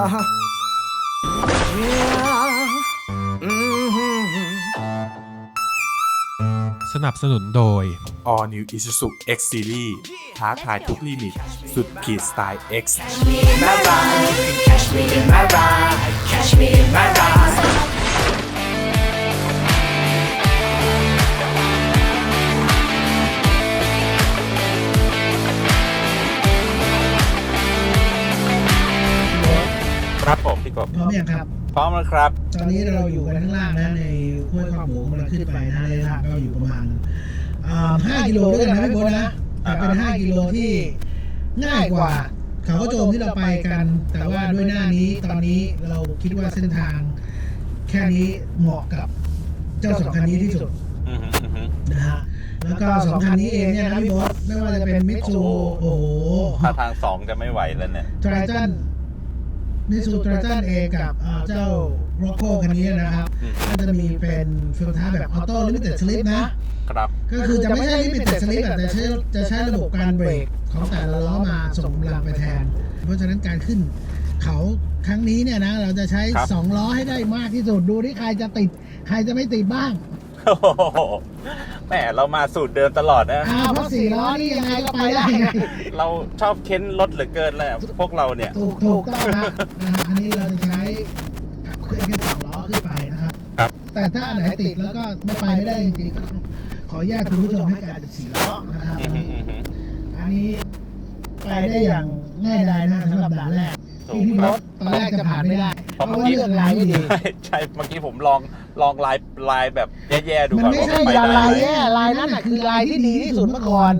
อ่าฮะ Yeah อืมสนับสนุนโดย All New Isuzu X Series ท้าทายทุกลิมิต สุดขีดสไตล์ X my ride you can catch me in my ride catch me in my ride ครับผมพี่กบพร้อมยังครับ พร้อมแล้วครับ ตอนนี้เราอยู่กันข้างล่างนะในห้วยข้าวหมูกำลังขึ้นไปนะระยะทางก็อยู่ประมาณอ่าห้ากิโลด้วยกันนะพี่โบ๊ทนะแต่เป็นห้ากิโลที่ง่ายกว่า เขาก็โจมที่เราไปกัน แต่ว่าด้วยหน้านี้ตอนนี้เราคิดว่าเส้นทาง แค่นี้เหมาะกับเจ้าสองคันนี้ที่สุดอือหืออือหือนะฮะแล้วก็สองคันนี้เองเนี่ยนะพี่โบ๊ทไม่ว่าจะเป็นมิตซูโอ้โหถ้าทางสองจะไม่ไหวแล้วเนี่ยทราจั นมิสูทราจันเอกับอ่าเจ้าโรโคคันนี้นะครับอืมก็จะมีเป็นฟิลท้ายแบบออโต้ลิมิเต็ดสลิปนะครับก็คือจะไม่ใช่ลิมิเต็ดสลิปแต่ใช้จะใช้ระบบการเบรกของแต่ละล้อมาส่งกำลังไปแทน เพราะฉะนั้นการขึ้นเขาครั้งนี้เนี่ยนะเราจะใช้ครับ2ล้อให้ได้มากที่สุดดูที่ใครจะติด ใครจะไม่ติดบ้าง โอ้โหแหมเรามาสูตรเดิมตลอดนะ อ้าวเพราะสี่ล้อนี่ยังไงก็ไปได้ไงเราชอบเค้นรถเหลือเกินแหละพวกเราเนี่ย ถูกถูกต้องครับนะฮะอันนี้เราจะใช้ขับเคลื่อนแค่สองล้อขึ้นไปนะครับ ครับ แต่ถ้าอันไหนติดแล้วก็ไม่ไปไม่ได้จริงๆก็ต้องขออนุญาตคุณผู้ชมให้กลายเป็นสี่ล้อนะครับ อือหืออือหืออันนี้ไปได้อย่างง่ายดายนะสำหรับด่านแรก ถูที่กพี่ครรับถตอนแรกจะผ่านไม่ได้เพเพราะราะเมื่อว่ากี้เลือกลายไม่ดี ใช่ใช่เมื่อกี้ผมลองลองลายลายแบบแย่ๆดูมันก่อนไม่ว่าใช่ไปยาได้ลายไหมแย่ลายนั้นน่ะคือลายที่ดีที่สุดเมื่อก่อน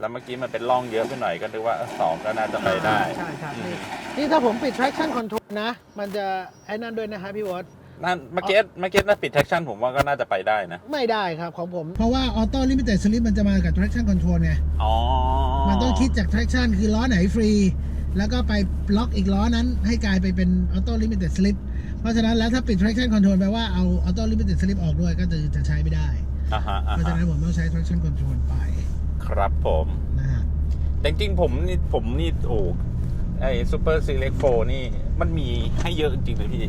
แล้วเมื่อกี้มันเป็นร่องเยอะไปหน่อยก็นึกว่าเออสองก็น่าจะไปได้ ใช่ครับอืมนี่ถ้าผมปิด traction control นะ มันจะไอ้นั่นด้วยนะฮะพี่วอตนั่นเมื่อกี้เมื่อกี้ถ้าปิดแท็กชั่นผมว่าก็น่าจะไปได้นะ ไม่ได้ครับของผม เพราะว่า auto limited slip มันจะมากับ traction control ไงอ๋อมันต้องคิดจาก traction คือล้อไหนฟรี แล้วก็ไปล็อกอีกล้อนั้นให้กลายไปเป็น auto limited slip เพราะฉะนั้นแล้วถ้าปิด traction control แปลว่าเอา auto limited slip ออกด้วยก็จะจะใช้ไม่ได้ อ่าฮะเพอ่าราะฉะฮะนั้นผมต้องใช้ traction control ไปครับผม นะฮะแต่จริงๆผมนี่ผมนี่โอ้ไอซูเปอร์ซีเล็กโฟนี่มันมีให้เยอะจริงๆเลยพี่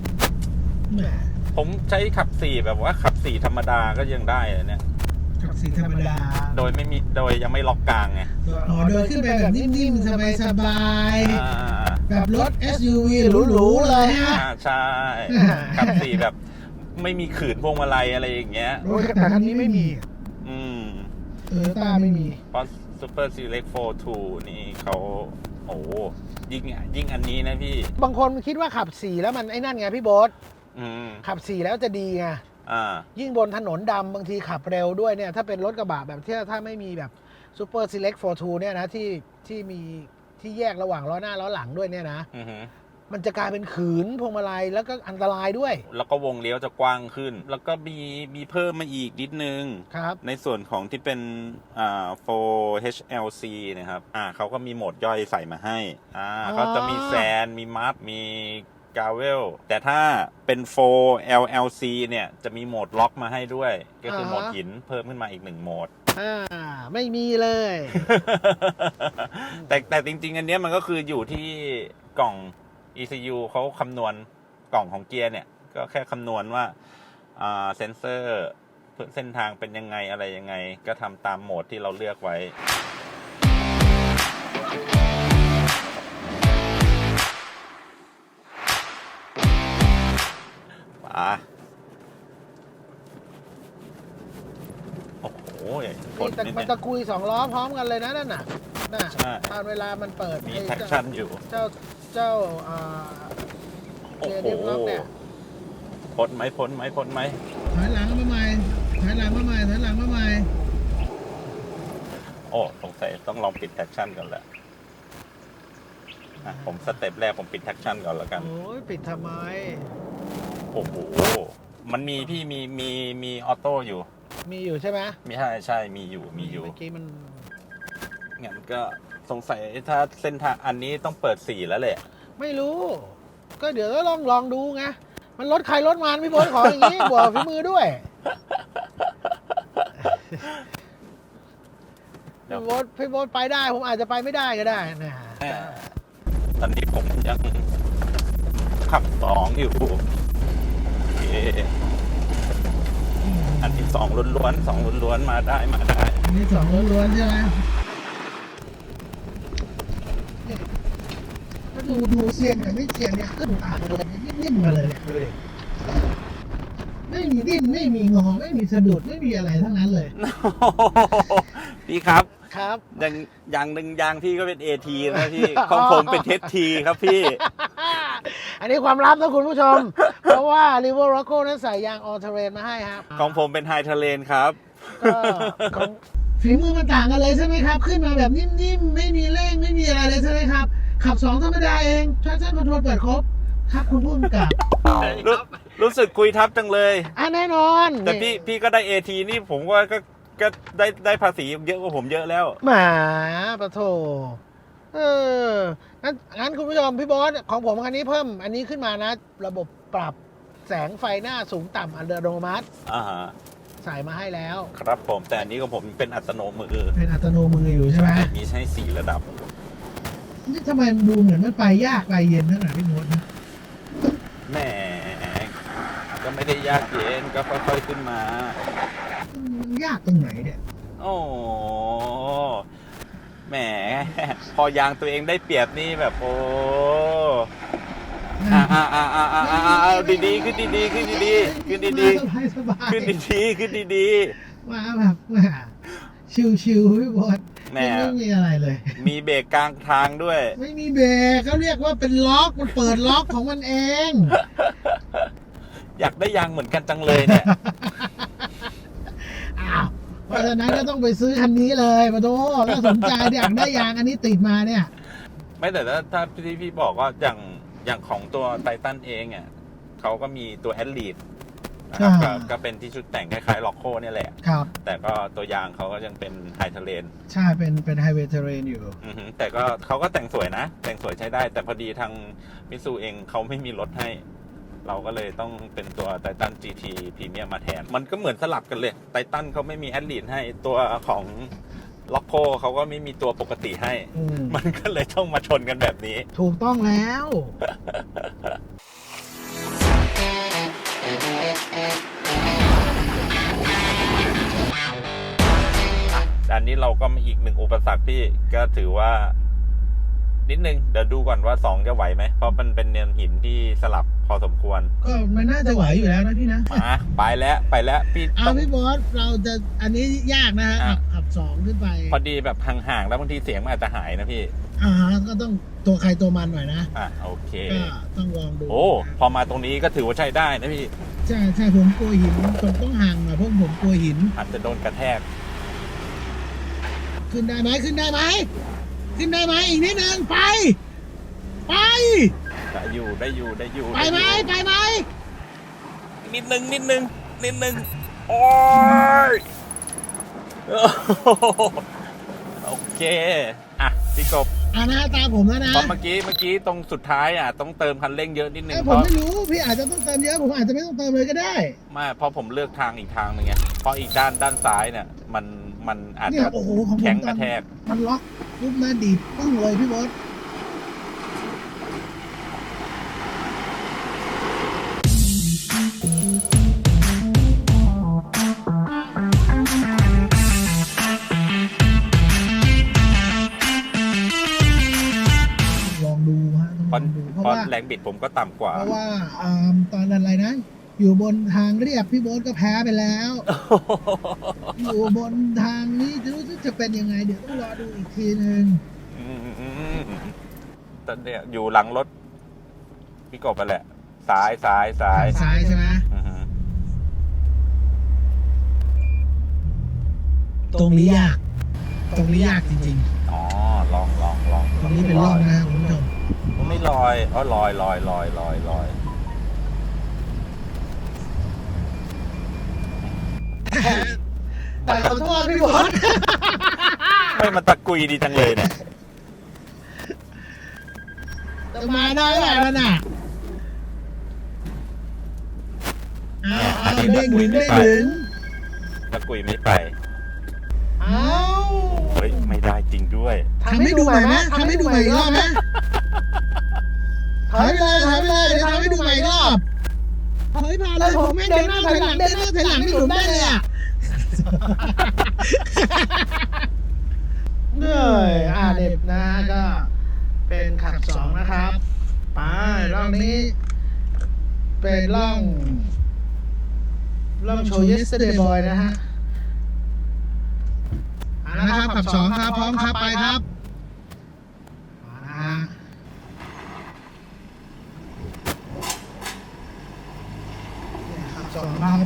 แหมผมใช้ขับสี่แบบว่าขับสี่ธรรมดาก็ยังได้เลยเนี่ย ขับสีธรรมดาโดยไม่มีโดยยังไม่ล็อกกลางไงอ๋อโดยขึ้นไปแบบนิ่มๆ สบายอ่าๆ แบบรถ SUV หรูๆ เลยฮะ อ่าใช่ขับสี่แบบไม่มีขืนพวงมาลัยอะไรอย่างเงี้ยรถแต่คันนี้ไม่มีอืมโตโยต้าไม่มี เพราะซูเปอร์ซีเล็กโฟทูนี่เขาโอ้ยิ่งยิ่งอันนี้นะพี่ บางคนคิดว่าขับสีแล้วมันไอ้นั่นไงพี่โบ๊ทอืม ขับสีแล้วจะดีไง อ่า ยิ่งบนถนนดำบางทีขับเร็วด้วยเนี่ย ถ้าเป็นรถกระบะแบบที่ถ้าไม่มีแบบซูเปอร์ซีเล็ก42เนี่ยนะที่ที่มีที่แยกระหว่างล้อหน้าล้อหลังด้วยเนี่ยนะ อือหือมันจะกลายเป็นขืนพวงมาลัยแล้วก็อันตรายด้วยแล้วก็วงเลี้ยวจะกว้างขึ้น แล้วก็มีมีเพิ่มมาอีกนิดนึง ครับ ในส่วนของที่เป็นอ่า 4HLC นะครับ อ่าเขาก็มีโหมดย่อยใส่มาให้ อ่าอ๋อ เขาจะมีแซน มีมัดมี กาเวลแต่ถ้าเป็น 4LLC เนี่ยจะมีโหมดล็อกมาให้ด้วย ก็คือโหมดหินเพิ่มขึ้นมาอีกหนึ่งโหมดอ่าไม่มีเลย แต่แต่จริง ๆ อันเนี้ยมันก็คืออยู่ที่กล่อง ECU เขาคำนวณกล่องของเกียร์เนี่ย ก็แค่คำนวณว่าอ่าเซนเซอร์เส้นทางเป็นยังไงอะไรยังไง ก็ทำตามโหมดที่เราเลือกไว้ ป่าโอ้โหกดนี่แต่นิดมันเนี่ยตะกุยสองล้อพร้อมกันเลยนะนั่นน่ะน่ะใช่ ตอนเวลามันเปิดมีไอ้แท็กเจ้าชั่นอยู่ เจ้าเจ้าอ่า โอ้เกียร์โหดิฟล็อกเนี่ย พ้นไหมพ้นไหมพ้นไหมถอยหลังมาใหม่ถอยหลังมาใหม่ถอยหลังมาใหม่โอ้สงสัยต้องลองปิดแท็กชั่นก่อนแหละอะผมสเต็ปแรกผมปิดแท็กชั่นก่อนแล้วกัน โอ้ยปิดทำไมโอ้โหมันมีพี่มีมีมีออโต้อยู่ มีอยู่ใช่ไหมมีใช่ใช่มีอยู่มีอยู่เมื่อกี้มันงั้นก็สงสัยถ้าเส้นทางอันนี้ต้องเปิดสี่แล้วแหละ ไม่รู้ ก็เดี๋ยวก็ลองลองดูไงมันรถใครรถมันพี่โบ๊ทขออย่างนี้บวกฝีมือด้วยเดี๋ยวพี่โบ๊ทพี่โบ๊ทไปได้ ผมอาจจะไปไม่ได้ก็ได้นะแหม่ตอนนี้ผมยังขับสองอยู่โอเคอันที่สองล้วนๆสองล้วนๆมาได้มาได้อันนี้สองล้วนๆใช่ไหมถ้าดูดูเซียนกับไม่เซียนเนี่ยขึ้นต่างกันเลยนิ่มๆมาเลยเนี่ยดูดิไม่มีดิ้นไม่มีงอไม่มีสะดุดไม่มีอะไรทั้งนั้นเลย พี่ครับครับ ยังอย่างหนึ่งยางพี่ก็เป็นเอทีนะพี่ของผมเป็นเทสทีครับพี่อั นนี้ความลับนะคุณผู้ชม เพราะว่า r i v e r Rocco นั้นใส่ยางออ t เทเรนมาให้ครับของผมเป็นไฮเทเลนครับ ก็ของฝีมือมันต่างกันเลยใช่ไหมครับ ขึ้นมาแบบนิ่มๆ ไม่มีเร่งไม่มีอะไรเลยใช่ไหมครับ ขับสองธรรมดาเองทรัคชั่นคอนโทรลเปิดครบ ครับคุณผู้กำกับรู้รู้สึกคุยทับจังเลย อะแน่นอนแต่พี่พี่ก็ได้เอทีนี่ผมว่าก็ก็ได้ได้ภาษีเยอะกว่าผมเยอะแล้ว หมาปะโถเออ งั้นงั้นคุณผู้ชมพี่บอสของผมคันนี้เพิ่มอันนี้ขึ้นมานะ ระบบปรับแสงไฟหน้าสูงต่ำอัตโนมัติอ่าฮะใส่มาให้แล้ว ครับผมแต่อันนี้ของผมเป็นอัตโนมือเป็นอัตโนมืออยู่ใช่ไหมมีใช้สี่ระดับนี่ทำไมมันดูเหมือนมันไปยากไปเย็นขนาดพี่มดนะแหมก็ไม่ได้ยากเย็นก็ค่อยๆขึ้นมามันยากตรงไหนเนี่ยโอ้ แหม พอยางตัวเองได้เปรียบนี่แบบโอ้อ่าอ่าอ่าอ่าอ่าอ่าอ่าดีๆขึ้นดีๆขึ้นดีๆขึ้นดีสบายสบายๆขึ้นดีๆขึ้นดีมาแบบแหมชิวๆพี่บอสๆแหมไม่มีอะไรเลย มีเบรกกลางทางด้วย ไม่มีเบรกเขาเรียกว่าเป็นล็อกมันเปิดล็อกของมันเอง อยากได้ยางเหมือนกันจังเลยเนี่ยอ้าว เพราะฉะนั้นก็ต้องไปซื้อคันนี้เลยมาดูถ้าสนใจอยากได้ยางอันนี้ติดมาเนี่ย ไม่แต่ถ้าถ้าที่พี่บอกว่าอย่างอย่างของตัวไททันเองอะเขาก็มีตัวแอดลีดนะครับก็อ่า ก็เป็นที่ชุดแต่งคล้ายๆล็อกโคเนี่ยแหละ ครับ แต่ก็ตัวยางเขาก็ยังเป็นไฮเทเลนใช่เป็นเป็นไฮเวย์เทเรนอยู่อือฮึแต่ก็เขาก็แต่งสวยนะ แต่งสวยใช้ได้ แต่พอดีทางมิซูเองเขาไม่มีรถให้ เราก็เลยต้องเป็นตัวไททัน GT พรีเมียมมาแทน มันก็เหมือนสลับกันเลยไททันเขาไม่มีแอดลีดให้ตัวของล็อกโคเขาก็ไม่มีตัวปกติให้ อืมมันก็เลยต้องมาชนกันแบบนี้ ถูกต้องแล้ว อันนี้เราก็มีอีกหนึ่งอุปสรรคพี่ก็ถือว่า นิดนึง เดี๋ยวดูก่อนว่าสองจะไหวไหม เพราะมันเป็นเนินหินที่สลับพอสมควร ก็มันน่าจะไหวอยู่แล้วนะพี่นะมาไปแล้วไปแล้วพี่เอาต้อง พี่บอสเราจะอันนี้ยากนะฮะอะ ขับขับสองขึ้นไปพอดีแบบห่างๆแล้วบางทีเสียงมันอาจจะหายนะพี่ อ่าก็ต้องตัวใครตัวมันหน่อยนะอะโอเค ก็ต้องลองดูโอ้พอมาตรงนี้ก็ถือว่าใช้ได้นะพี่ ใช่ใช่ผมกลัวหินผมต้องห่างหน่อยเพราะผมกลัวหินอาจจะโดนกระแทก ขึ้นได้ไหมขึ้นได้ไหม ขึ้นได้ไหมอีกนิดนึงไป ไป ได้อยู่ได้อยู่ได้อยู่ไปไหมด้อยู่ไปไหมนิดนึงนิดนึงนิดนึงโอ้ยโอ้โหโอเคอะพี่กบอ่านะตามผมแล้วนะเพราะเมื่อกี้เมื่อกี้ตรงสุดท้ายอะต้องเติมคันเร่งเยอะนิดนึงเอ้ยเพผมราะไม่รู้พี่อาจจะต้องเติมเยอะผมอาจจะไม่ต้องเติมเลยก็ได้ ไม่เพราะผมเลือกทางอีกทางหนึงไงเพราะอีกด้านด้านซ้ายเนี่ยมัน มันอาจเนี่จะยโอ้โหของผมแข็งตกอระนแทก มันล็อกปุ๊บนะดีดปึ้งเลยพี่บอสลองดูฮะเพต้อราะงลองดูเพราะเพราะว่า แรงบิดผมก็ต่ำกว่า เพราะว่าอ่าตอนอะไรนะ อยู่บนทางเรียบพี่โบ๊ทก็แพ้ไปแล้ว อยู่บนทางนี้จะรู้สึกจะเป็นยังไง เดี๋ยวต้องรอดูอีกทีหนึ่งอืมตอนเนี้ยอยู่หลังรถพี่กบไปแหละซ้ายซ้ายซ้ายทางซ้ายใช่ไหมอือฮึตรงนี้ยาก ตรงนี้ยากจริงอ๋อลองลองลองๆตรงนี้เป็นร่องนะครับคุณผู้ชม มันไม่ลอยอ๋อลอยลอยลอยลอยลอย แต่ขอโทษพี่โบ๊ทไม่มาตะกุยดีจังเลยเนี่ยจะมาได้แหละนั่นน่ะเอาเอาเด้งถึงเด้งถึงตะกุยไม่ไปเอาเฮ้ยไม่ได้จริงด้วยทำให้ดูใหม่ไหมทำให้ดูใหม่อีกรอบไหมถอยไปเลยถอยไปเลยเดี๋ยวทำให้ดูใหม่อีกรอบ ถอยมาเลยผมไม่เดินหน้าถอยหลังเดินหน้าถอยหลังนี่หลุดได้เลยอะเหนื่อยอ่าเด็บนะก็เป็นขับสองนะครับไปร่องนี้ เป็นร่องร่องโชว์ yesterday boy นะฮะอ่านะครับขับสองครับพร้อมครับไปครับมานะฮะเนี่ยขับ สองครับ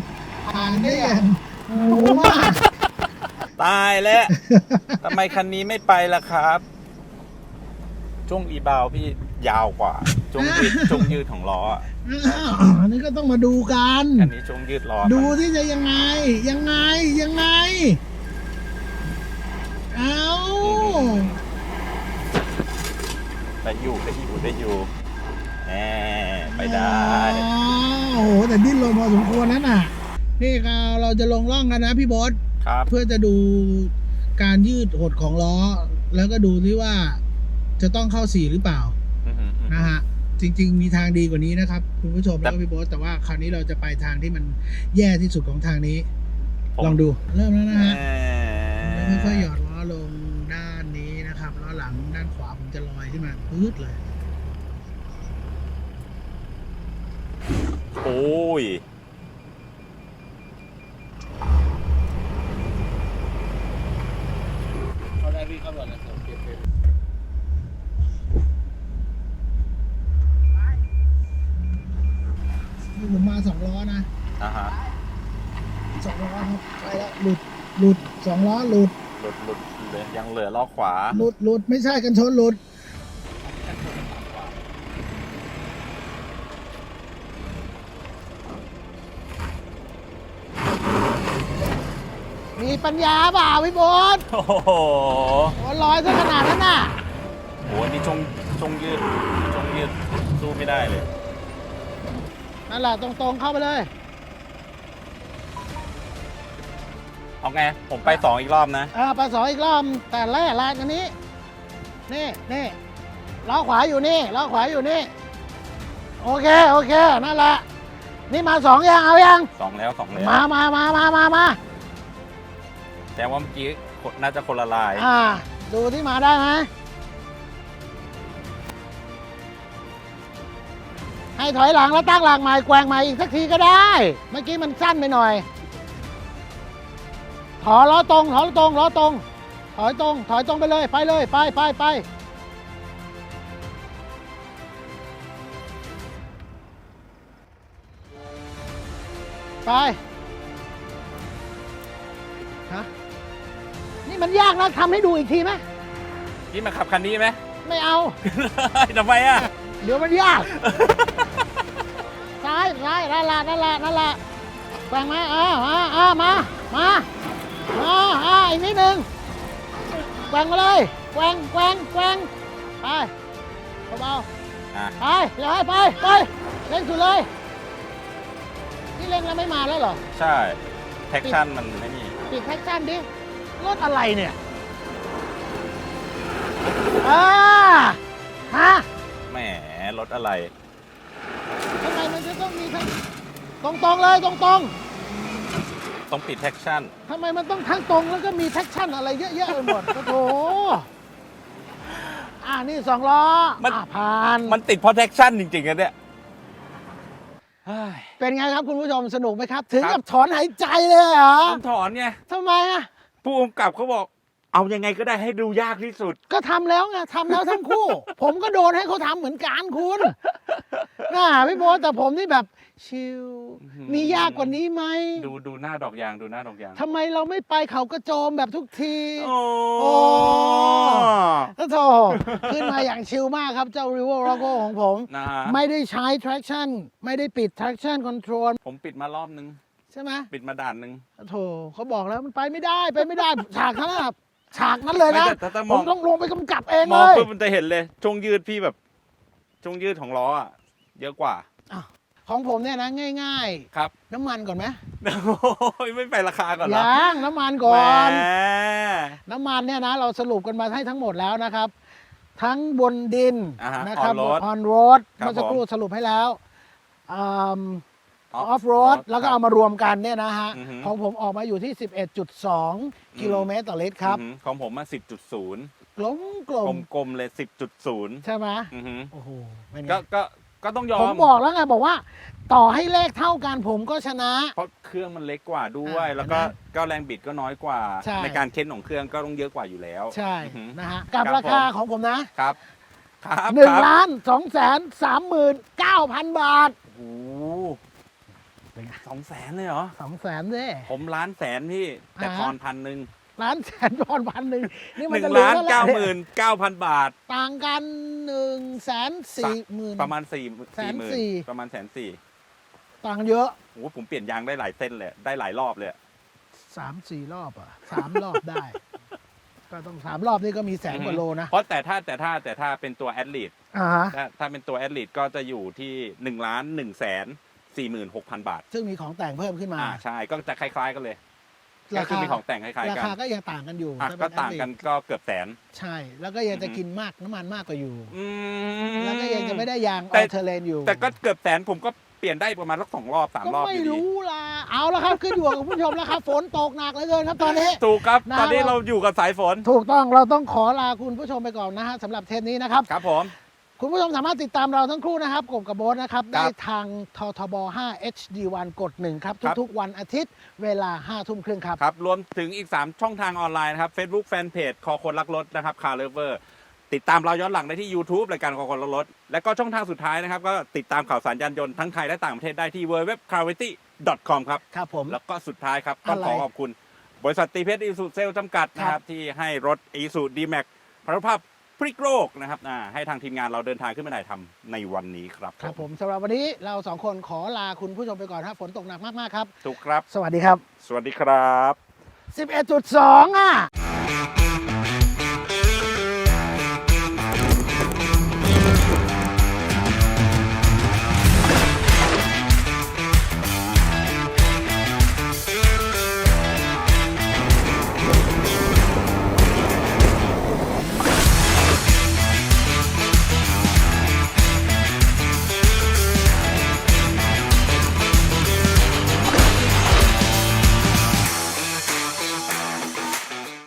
ผ่านได้อย่างโอ้โหมากตายแล้วทำไมคันนี้ไม่ไปล่ะครับ ช่วงอีบาวพี่ยาวกว่าช่วงยืดช่วงยืดของล้ออะอ้าวอันนี้ก็ต้องมาดูกัน คันนี้ช่วงยืดล้อดูมันที่จะยังไง ยังไงยังไง เอาได้อยู่ได้อยู่ได้อยู่แหมไปได้อ๋อโอ้โห แต่ดิ้นรนพอสมควรนั่นน่ะ นี่ก็เราจะลงร่องกันนะพี่บอสครับเพื่อจะดูการยืดหดของล้อ แล้วก็ดูที่ว่าจะต้องเข้าสี่หรือเปล่าอื้อหืออื้อหือ นะฮะจริง ๆ มีทางดีกว่านี้นะครับคุณผู้ชมแต่แล้วก็พี่โบ๊ทแต่ว่าคราวนี้เราจะไปทางที่มันแย่ที่สุดของทางนี้ ผมลองดูเริ่มแล้วนะฮะแหมแล้วค่อยๆหยอดล้อลงด้านนี้นะครับ ล้อหลังด้านขวาผมจะลอยขึ้นมาปื๊ดเลย โอ้ยนี่ผมมาสองล้อนะอ่าฮะ สองล้อครับไปแล้วหลุดหลุดสองล้อหลุดหลุดหลุดเหลือยังเหลือล้อขวา หลุดหลุดไม่ใช่กันชนหลุด ปัญญาเปล่าพี่โบดโอ้โหโอ้ลอยซะขนาดนั้นน่ะโหนี่ช่วงช่วงยืดช่วงยืดสู้ไม่ได้เลย นั่นแหละตรงๆเข้าไปเลย เอาไง ผมไปสองอีกรอบนะเออไปสองอีกรอบแต่แร่ลายกันนี้ นี่นี่ล้อขวาอยู่นี่ล้อขวาอยู่นี่ โอเค โอเค นั่นแหละ นี่มาสองยังเอายัง สองแล้วสองแล้วมามามามามามา แต่ว่าเมื่อกี้น่าจะคนละลาย อ่า ดูที่มาได้ไหมให้ถอยหลังแล้วตั้งหลักใหม่แกว่งใหม่อีกสักทีก็ได้ เมื่อกี้มันสั้นไปหน่อย ถอยล้อตรง ถอยล้อตรงล้อตรง ถอยตรง ถอยตรงไปเลย ไปเลย ไปไปไปไป มันยากนะทำให้ดูอีกทีไหมพี่มาขับคันนี้ไหม ไม่เอา ทำไมอะ เดี๋ยวมันยาก ซ้ายซ้ายนั่นละนั่นละนั่นละแกว่งมาอ่ามาอ่ามา มามาอ่าอีกนิดนึงแกว่งมาเลยแกว่งแกว่งแกว่งไปเบาอะ ๆไปอย่าให้ไปไปเร่งสุดเลยนี่เร่งแล้วไม่มาแล้วเหรอ ใช่ แท็กชั่นมันไม่มี ปิดแท็กชั่นดิ รถอะไรเนี่ยอ่าฮะแหมรถอะไร ทำไมมันจะต้องมีทั้งตรงๆเลยตรงต้องปิดแท็กชั่น ๆทำไมมันต้องทั้งตรงแล้วก็มีแท็กชั่นอะไรเยอะๆไปหมดโอ้โหอ่านี่สองล้อมัน อะผ่าน มันติดเพราะแท็กชั่นจริงๆกันเนี่ยเฮ้ย เป็นไงครับคุณผู้ชมสนุกไหมครับ ถึงครักับบถอนหายใจเลยเหรอ ต้องถอนไง ทำไมอะ ผู้กำกับเขาบอก เอายังไงก็ได้ให้ดูยากที่สุด ก็ทำแล้วไงทำแล้วทั้งคู่ ผมก็โดนให้เขาทำเหมือนกันคุณน่าพี่โบทแต่ผมนี่แบบชิลอื้อหือ มียากกว่านี้ไหมดูดูหน้าดอกยางดูหน้าดอกยางทำไมเราไม่ไปเขากระโจมแบบทุกที โอ้โอ้ โอ้โถขึ้นมาอย่างชิลมากครับเจ้า r i v e r o g o ของผมนะไม่ได้ใช้ traction ไม่ได้ปิด traction control ผมปิดมารอบนึง ใช่ไหมปิดมาด่านนึงโถเขาบอกแล้วมันไปไม่ได้ไปไม่ได้ ฉากนั้นอะฉากนั้นเลยนะไม่แต่ถ้ามผอง มต้องลงไปกำกับเองมเลองย ปุ๊บมันจะเห็นเลยช่วงยืดพี่แบบช่วงยืดของล้ออะเยอะกว่า ของผมเนี่ยนะง่ายครับ ๆ น้ำมันก่อนไหมโอ้ยไม่ไปราคาก่อนเหรอยังน้ำมันก่อน แหม น้ำมันเนี่ยนะเราสรุปกันมาให้ทั้งหมดแล้วนะครับ ทั้งบนดินอ่าฮะนะครับ on road ออนโรดครับเมื่อสักครู่สรุปให้แล้วอ Off อฟโรด road แล้วก็ครับเอามารวมกันเนี่ยนะฮะ อือฮึ ของผมออกมาอยู่ที่ 11.2 กิโลเมตรต่อลิตรครับ อือหือของผมมาสิบจุดศูนย์กลมกลกมลมๆเลยสิบจุดศูนย์ใช่ไหมอือหือโอ้โหเป็นไงก็ก็ก็ต้องยอผมมบอกแล้วไงบอกว่า ต่อให้เลขเท่ากันผมก็ชนะ เพราะเครื่องมันเล็กกว่าด้วย อ่าแล้วก็เห็นไหมก็แรงบิดก็น้อยกว่า ใช่การเค้นของเครื่องก็ต้องเยอะกว่าอยู่แล้ว ใช่อือหือนะฮะ กับครับราคาผม ของผมนะครับ ครับหนึ่งครับล้านสองแสนสามหมื่นเก้าพันบาท โอ้โห สองแสนเลยเหรอสองแสนเด้ผมล้านแสนพี่ แต่อ่าทอนพันหนึ่งล้านแสนทอนพันหนึ่งนี่หมันนึ่งจะเหลือล้านท่ไหร่เก้าหมื่นเก้าพันบาท ต่างกันหนึ่งแสนสี่หมื่นประมาณสี่แสสี่นหมื่นสี่ประมาณแสนสี่ต่างเยอะโอ้โหผมเปลี่ยนยางได้หลายเส้นเลยได้หลายรอบเลยสามสี่รอบอะสามรอบได้ ก็ต้องสามรอบนี่ก็มีแสนกว่าโลนะ เพราะแต่ถ้าแต่ถ้าแต่ถ้าเป็นตัวแอดลีดอ่าฮะถ้าถ้าเป็นตัวแอดลีดก็จะอยู่ที่หนึ่งล้านหนึ่งแสน สี่หมื่นหกพันบาทซึ่งมีของแต่งเพิ่มขึ้นมา อ่าใช่ก็จะคล้าย ๆกันเลยก็ราคือคามีของแต่งคล้ายราๆกันคาก็ยังต่างกันอยู่อะถ้ก็เป็ต่างกัน Athlete ก็เกือบแสน ใช่ แล้วก็ยังจะอือฮึ กินมากน้ำมันมากกว่าอยู่ อืม แล้วก็ยังจะไม่ได้ยางอแต่ อเทเลนอยู่ แต่ก็เกือบแสนผมก็เปลี่ยนได้ประมาณสักสองรอบสามก็รอบไม่อยู่ดีรู้ล่ะ เอาละครับ ขึ้นอยู่กับคุณผู้ชมแล้วครับ ฝนตกหนักเหลือเกินครับตอนนี้ ถูกครับ นะ ตอนนี้เราเราอยู่กับสายฝน ถูกต้องเราต้องขอลาคุณผู้ชมไปก่อนนะฮะสำหรับเทปนี้นะครับ ครับผม คุณผู้ชมสามารถติดตามเราทั้งคู่นะครับกบกับโบ๊ทนะครับครัได้บทางททบ 5 HD1 กด1ครับ ครับ ทุกๆ วันอาทิตย์เวลา 5 ทุ่มครึ่งครับ ครับรวมถึงอีก 3 ช่องทางออนไลน์นะครับ Facebook Fanpage คอคนรักรถนะครับคาร์เลเวอร์ติดตามเราย้อนหลังได้ที่ YouTube รายการคอคนรักรถ และก็ช่องทางสุดท้ายนะครับ ก็ติดตามข่าวสารยานยนต์ทั้งไทยและต่างประเทศได้ที่ w w w c a r v i t y c o m ครับ ครับผม แล้วก็สุดท้ายครับ ต้องอะไรขอขอบคุณ บริษัทตีเพชรอีสุเซลจำกัดนะคครัรับบที่ให้รถอีสุดีแม็กพลภาพ พลิกโลกนะครับอ่าให้ทางทีมงานเราเดินทางขึ้นมาถ่ายทำในวันนี้ครับครับผมสำหรับวันนี้เราสองคนขอลาคุณผู้ชมไปก่อนครับฝนตกหนักมากๆครับ ถูกครับ สวัสดีครับ สวัสดีครับ 11.2 อะ